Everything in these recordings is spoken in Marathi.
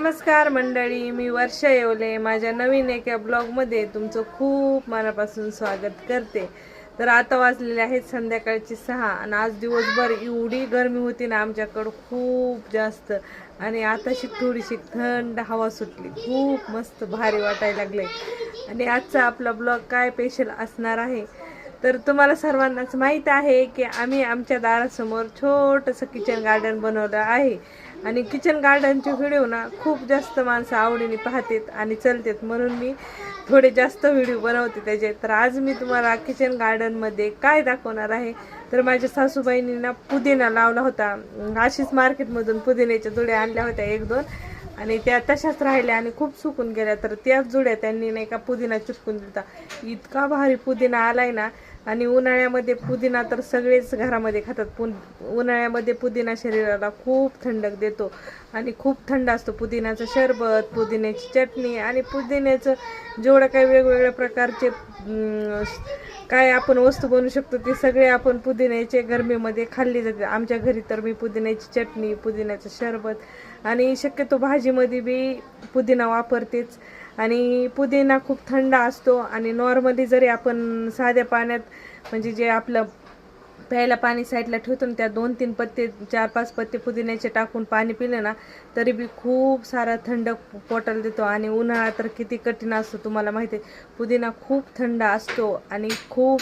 नमस्कार मंडळी मी वर्षा येवले. माझ्या नवीन एका ब्लॉगमध्ये तुमचं खूप मनापासून स्वागत करते. तर आता वाजलेले आहेत संध्याकाळची सहा आणि आज दिवसभर एवढी गरमी होती ना आमच्याकडं खूप जास्त. आणि आताशी थोडीशी थंड हवा सुटली. खूप मस्त भारी वाटायला लागले आणि आजचा आपला ब्लॉग काय स्पेशल असणार आहे? तर तुम्हाला सर्वांनाच माहीत आहे की आम्ही आमच्या दारासमोर छोटंसं किचन गार्डन बनवलं आहे. आणि किचन गार्डनचे व्हिडिओ ना खूप जास्त माणसं आवडीने पाहतात आणि चलतात. म्हणून मी थोडे जास्त व्हिडिओ बनवते त्याचे. तर आज मी तुम्हाला किचन गार्डनमध्ये काय दाखवणार आहे? तर माझ्या सासूबाईंनी ना पुदिना लावला होता. अशीच मार्केटमधून पुदिन्याच्या जुड्या आणल्या होत्या एक दोन. आणि त्या तशाच राहिल्या आणि खूप सुकून गेल्या. तर त्याच जुड्या त्यांनी नाही का पुदिना चिटकून दिला इतका भारी पुदिना आलाय ना. आणि उन्हाळ्यामध्ये पुदिना तर सगळेच घरामध्ये खातात. पुन उन्हाळ्यामध्ये पुदिना शरीराला खूप थंडक देतो. आणि खूप थंड असतो पुदिन्याचं शरबत पुदिन्याची चटणी आणि पुदिन्याचं जेवढं काही वेगवेगळ्या प्रकारचे काय आपण वस्तू बनवू शकतो ते सगळे आपण पुदिन्याचे गरमीमध्ये खाल्ली जाते. आमच्या घरी तर मी पुदिन्याची चटणी पुदिन्याचं शरबत आणि शक्यतो भाजीमध्ये बी पुदिना वापरतेच. आणि पुदिना खूप थंड असतो आणि नॉर्मली जरी आपण साध्या पाण्यात म्हणजे जे आपलं प्यायला पाणी साईडला ठेवतो ना त्या दोन तीन पत्ते चार पाच पत्ते पुदिन्याचे टाकून पाणी पिलं ना तरी बी खूप सारा थंड पोटाला देतो. आणि उन्हाळा तर किती कठीण असतो तुम्हाला माहिती आहे. पुदिना खूप थंड असतो आणि खूप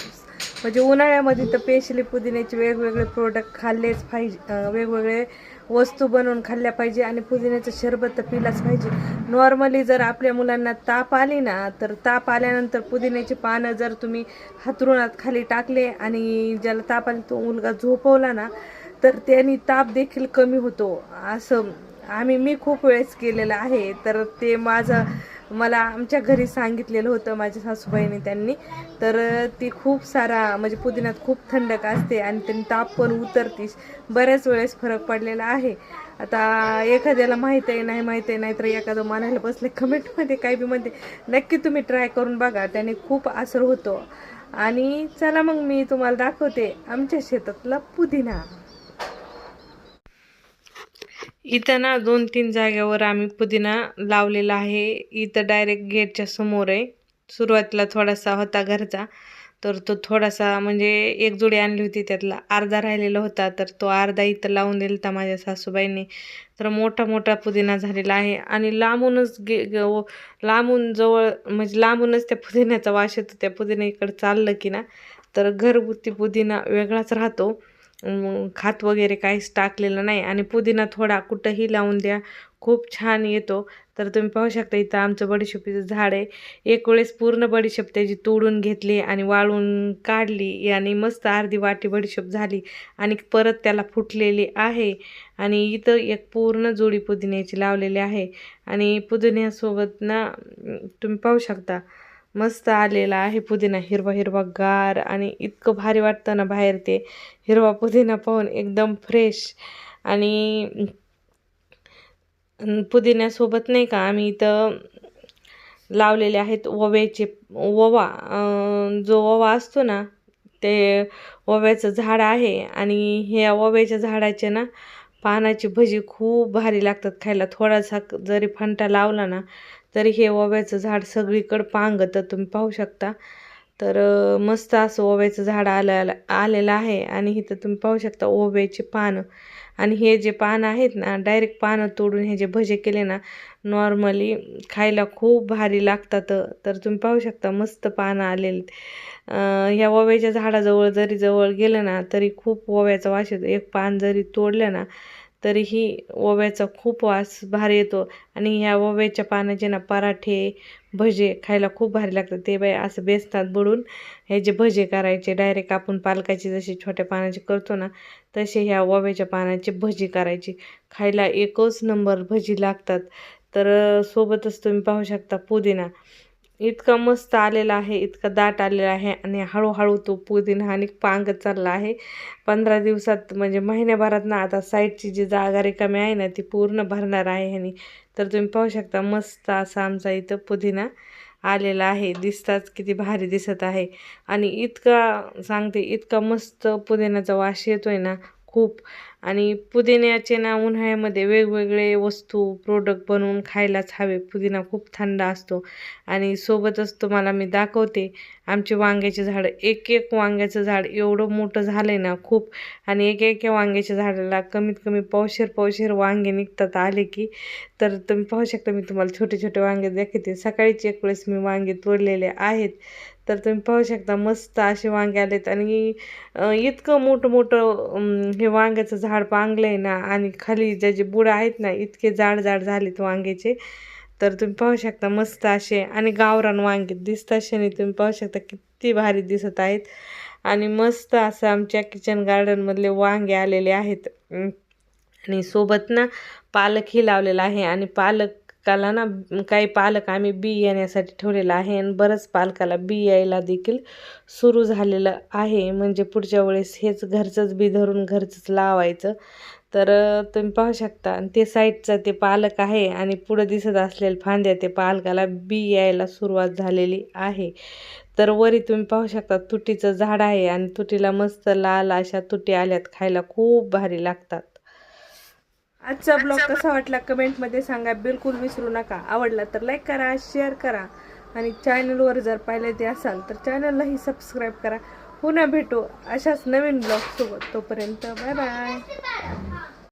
म्हणजे उन्हाळ्यामध्ये तर स्पेशली पुदिन्याचे वेगवेगळे प्रोडक्ट खाल्लेच पाहिजे वेगवेगळे वस्तू बनवून खाल्ल्या पाहिजे आणि पुदिन्याचं शरबत तर पिलाच पाहिजे. नॉर्मली जर आपल्या मुलांना ताप आली ना तर ताप आल्यानंतर पुदिन्याची पानं जर तुम्ही हातरुणात खाली टाकले आणि ज्याला ताप आली तो मुलगा झोपवला ना तर त्यांनी ताप देखील कमी होतो. असं आम्ही मी खूप वेळेस केलेलं आहे. तर ते माझं मला आमच्या घरी सांगितलेलं होतं माझ्या सासूबाईने त्यांनी. तर ती खूप सारा म्हणजे पुदिन्यात खूप थंडक असते आणि त्यांनी ताप पण उतरतीस. बऱ्याच वेळेस फरक पडलेला आहे. आता एखाद्याला माहीत आहे नाही माहीत आहे नाहीतर एखादं मानायला बसले कमेंटमध्ये काही बी म्हणते. नक्की तुम्ही ट्राय करून बघा त्याने खूप असर होतो. आणि चला मग मी तुम्हाला दाखवते आमच्या शेतातला पुदिना. इथं ना दोन तीन जाग्यावर आम्ही पुदिना लावलेला आहे. इथं डायरेक्ट गेटच्या समोर आहे. सुरुवातीला थोडासा होता घरचा तर तो थोडासा म्हणजे एक जोडी आणली होती. त्यातला अर्धा राहिलेला होता तर तो अर्धा इथं लावून दिला होता माझ्या सासूबाईंनी. तर मोठा मोठा पुदिना झालेला आहे. आणि लांबूनच गे लांबून जवळ म्हणजे लांबूनच त्या पुदिन्याचा वास येतो. त्या पुदिन्याकडे चाललं की ना तर घरगुती पुदिना वेगळाच राहतो. खात वगैरे काहीच टाकलेलं नाही. आणि पुदिना थोडा कुठंही लावून द्या. खूप छान येतो. तर तुम्ही पाहू शकता इथं आमचं बडीशेपीचं झाड आहे. एक वेळेस पूर्ण बडीशेप त्याची तोडून घेतली आणि वाळून काढली. आणि मस्त अर्धी वाटी बडीशेप झाली आणि परत त्याला फुटलेली आहे. आणि इथं एक पूर्ण जोडी पुदिन्याची लावलेली आहे. आणि पुदिन्यासोबत ना तुम्ही पाहू शकता मस्त आलेला आहे पुदिना हिरवा हिरवा गार आणि इतकं भारी वाटतं ना बाहेर ते. हिरवा पुदिना पाहून एकदम फ्रेश आणि पुदिन्यासोबत नाही का आम्ही इथं लावलेले आहेत ओव्याचे ओवा जो ओवा असतो ना ते ओव्याचं झाड आहे आणि ह्या ओव्याच्या झाडाचे ना पानाची भजी खूप भारी लागतात खायला. थोडासा जरी फंटा लावला ना तरी हे ओव्याचं झाड सगळीकडं पांगतं तुम्ही पाहू शकता. तर मस्त असं ओव्याचं झाड आलं आलेलं आहे आणि इथं तुम्ही पाहू शकता ओव्याचे पानं. आणि हे जे पानं आहेत ना डायरेक्ट पानं तोडून हे जे भजे केले ना नॉर्मली खायला खूप भारी लागतात. तर तुम्ही पाहू शकता मस्त पानं आलेले. ह्या ओव्याच्या झाडाजवळ जरी जवळ गेलं ना तरी खूप ओव्याचा वास येतो एक पान जरी तोडलं ना तरीही ओव्याचा खूप वास भारी येतो. आणि ह्या ओव्याच्या पानाचे ना पराठे भजे खायला खूप भारी लागतात. ते बाय असं बेसनात बुडून. हे जे भजे करायचे डायरेक्ट आपण पालकाची जशी छोट्या पानाची करतो ना तसे ह्या ओव्याच्या पानाची भजी करायची. खायला एकच नंबर भजी लागतात. तर सोबतच तुम्ही पाहू शकता पुदिना. इतका मस्त आलेला आहे इतका दाट आलेला आहे आणि हळूहळू तो पुदिना आणि पांगत चालला आहे. पंधरा दिवसात म्हणजे महिन्याभरात ना आता साईडची जी जागा रिकामी आहे ना ती पूर्ण भरणार आहे आणि तर तुम्ही पाहू शकता मस्त असा आमचा इथं पुदिना आलेला आहे. दिसताच किती भारी दिसत आहे. आणि इतका सांगते इतका मस्त पुदिन्याचा वास येतोय ना. खूप. आणि पुदिन्याचे ना उन्हाळ्यामध्ये वेगवेगळे वस्तू प्रोडक्ट बनवून खायलाच हवे. पुदिना खूप थंड असतो. आणि सोबतच तुम्हाला मी दाखवते आमचे वांग्याचे झाडं. एक एक वांग्याचं झाड एवढं मोठं झालं आहे ना खूप. आणि एक एक वांग्याच्या झाडाला कमीत कमी पावशेर पावशेर वांगे निघतात आले की. तर तुम्ही पाहू शकता मी तुम्हाला छोटे छोटे वांगे दाखवते. सकाळीच एक वेळेस मी वांगे तोडलेले आहेत. तर तुम्ही पाहू शकता मस्त असे वांगे आलेत. आणि इतकं मोठं मोठं हे वांग्याचं झाड पांगलं आहे ना आणि खाली ज्याचे बुडं आहेत ना इतके जाड जाड झालेत वांग्याचे. तर तुम्ही पाहू शकता मस्त असे आणि गावरान वांगे दिसतात शनी तुम्ही पाहू शकता किती भारी दिसत आहेत. आणि मस्त असं आमच्या किचन गार्डनमधले वांगे आलेले आहेत. आणि सोबत ना पालकही लावलेला आहे. आणि पालक पालकाला ना काही पालक आम्ही बी येण्यासाठी ठेवलेला आहे आणि बरंच पालकाला बी यायला देखील सुरू झालेलं आहे. म्हणजे पुढच्या वेळेस हेच घरचंच बी धरून घरचंच लावायचं. तर तुम्ही पाहू शकता. आणि ते साईडचं ते पालक आहे आणि पुढं दिसत असलेल्या फांद्या ते पालकाला बी यायला सुरुवात झालेली आहे. तर वरी तुम्ही पाहू शकता तुटीचं झाड आहे आणि तुटीला मस्त लाल अशा तुटी आल्यात खायला खूप भारी लागतात. आजचा ब्लॉग कसा वाटला कमेंटमध्ये सांगा. बिलकुल विसरू नका. आवडला तर लाईक करा शेअर करा. आणि चॅनलवर जर पाहिले ते असाल तर चॅनललाही सबस्क्राईब करा. पुन्हा भेटू अशाच नवीन ब्लॉग सोबत. तोपर्यंत बाय बाय